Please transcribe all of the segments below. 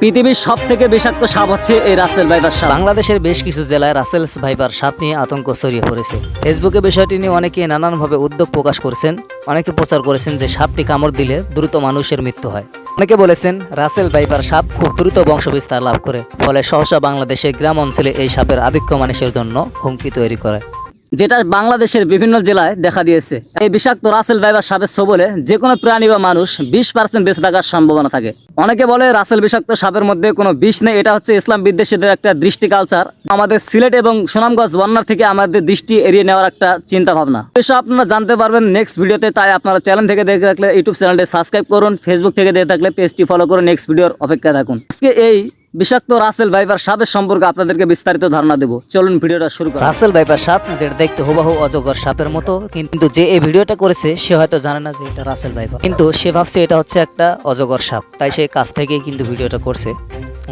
পৃথিবীর সব থেকে বিষাক্ত সাপ হচ্ছে এই রাসেল ভাইপার সাপ। বাংলাদেশের বেশ কিছু জেলায় রাসেলস ভাইবার সাপ নিয়ে আতঙ্ক ছড়িয়ে পড়েছে। ফেসবুকে বিষয়টি নিয়ে অনেকে নানানভাবে উদ্যোগ প্রকাশ করেছেন, অনেকে প্রচার করেছেন যে সাপটি কামড় দিলে দ্রুত মানুষের মৃত্যু হয়। অনেকে বলেছেন রাসেল ভাইপার সাপ খুব দ্রুত বংশবিস্তার লাভ করে, ফলে সহসা বাংলাদেশের গ্রাম অঞ্চলে এই সাপের আধিক্য মানুষের জন্য হুমকি তৈরি করে। যেটা বাংলাদেশের বিভিন্ন জেলায় দেখা দিয়েছে। এই বিষাক্ত রাসেল ভাইপার সাপের সবলে যে কোনো প্রাণী বা মানুষ বিশ পার্সেন্ট বেঁচে থাকার সম্ভাবনা থাকে। অনেকে বলে রাসেল বিষাক্ত সাপের মধ্যে কোনো বিষ নেই, এটা হচ্ছে ইসলাম বিদ্বেষীদের একটা দৃষ্টি কালচার আমাদের সিলেট এবং সুনামগঞ্জ বন্যার থেকে আমাদের দৃষ্টি এড়িয়ে নেওয়ার একটা চিন্তা ভাবনা। এসব আপনারা জানতে পারবেন নেক্সট ভিডিওতে তাই আপনারা চ্যানেল থেকে দেখে থাকলে ইউটিউব চ্যানেলটি সাবস্ক্রাইব করুন ফেসবুক থেকে দেখে থাকলে পেজটি ফলো করুন নেক্সট ভিডিওর অপেক্ষায় থাকুন। আজকে এই বিষাক্ত রাসেল ভাইপার সাপের সম্পর্কে আপনাদেরকে বিস্তারিত ধারণা দেবো। চলুন ভিডিওটা শুরু করা রাসেল ভাইপার সাপ যেটা দেখতে হুবাহু অজগর সাপের মতো, কিন্তু যে এই ভিডিওটা করেছে, সে হয়তো জানে না যে এটা রাসেল ভাইপার কিন্তু সে ভাবছে এটা হচ্ছে একটা অজগর সাপ, তাই সে কাছ থেকেই কিন্তু ভিডিওটা করছে।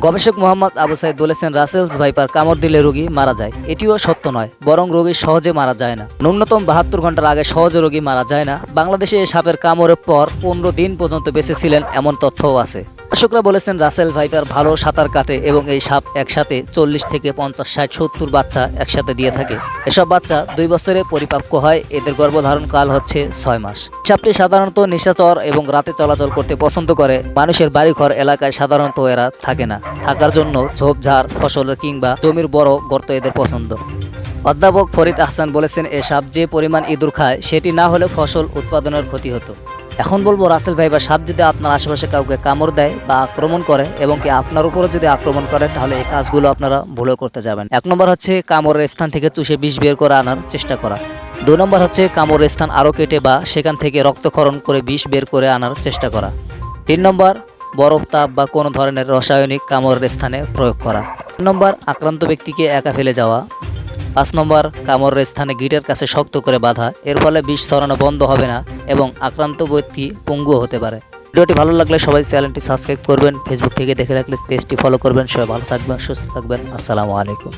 গবেষক মোহাম্মদ আবু সাইদ বলেছেন রাসেলস ভাইপার কামড় দিলে রোগী মারা যায়। এটিও সত্য নয়, বরং রোগী সহজে মারা যায় না। ন্যূনতম বাহাত্তর ঘণ্টার আগে সহজে রোগী মারা যায় না। বাংলাদেশে এই সাপের কামড়ের পর পনেরো দিন পর্যন্ত বেঁচে ছিলেন, এমন তথ্যও আছে। গবেষকরা বলেছেন, রাসেল ভাইপার ভালো সাঁতার কাটে এবং এই সাপ একসাথে চল্লিশ থেকে পঞ্চাশ, ষাট, সত্তর বাচ্চা একসাথে দিয়ে থাকে। এসব বাচ্চা দুই বছরে পরিপক্ক হয়, এদের গর্ভধারণ কাল হচ্ছে ছয় মাস। সাপটি সাধারণত নিশাচর এবং রাতে চলাচল করতে পছন্দ করে। মানুষের বাড়িঘর এলাকায় সাধারণত এরা থাকে না। থাকার জন্য ঝোপঝাড় ফসলের কিংবা জমির বড় গর্ত এদের পছন্দ। অধ্যাপক ফরিদ আহসান বলেছেন, এ সাপ যে পরিমাণ ইঁদুর খায়, সেটি না হলে ফসল উৎপাদনের ক্ষতি হতো। এখন বলব রাসেল ভাই বা সাপ যদি আপনার আশেপাশে কাউকে কামড় দেয় বা আক্রমণ করে এবং কি আপনার উপরে যদি আক্রমণ করে, তাহলে এই কাজগুলো আপনারা ভুলেও করতে যাবেন। এক নম্বর হচ্ছে কামড়ের স্থান থেকে চুষে বিষ বের করে আনার চেষ্টা করা। দুই নম্বর হচ্ছে কামড়ের স্থান আরও কেটে বা সেখান থেকে রক্তক্ষরণ করে বিষ বের করে আনার চেষ্টা করা। তিন নম্বর, বরফ, তাপ বা কোনো ধরনের রাসায়নিক কামড়ের স্থানে প্রয়োগ করা। নম্বর, আক্রান্ত ব্যক্তিকে একা ফেলে যাওয়া। পাঁচ নম্বর, কামড়ের স্থানে গিটের কাছে শক্ত করে বাধা। এর ফলে বিষ ছড়ানো বন্ধ হবে না এবং আক্রান্ত ব্যক্তি পঙ্গু হতে পারে। ভিডিওটি ভালো লাগলে সবাই চ্যানেলটি সাবস্ক্রাইব করবেন। ফেসবুক থেকে দেখে রাখলে পেজটি ফলো করবেন। সবাই ভালো থাকবেন, সুস্থ থাকবেন। আসসালামু আলাইকুম।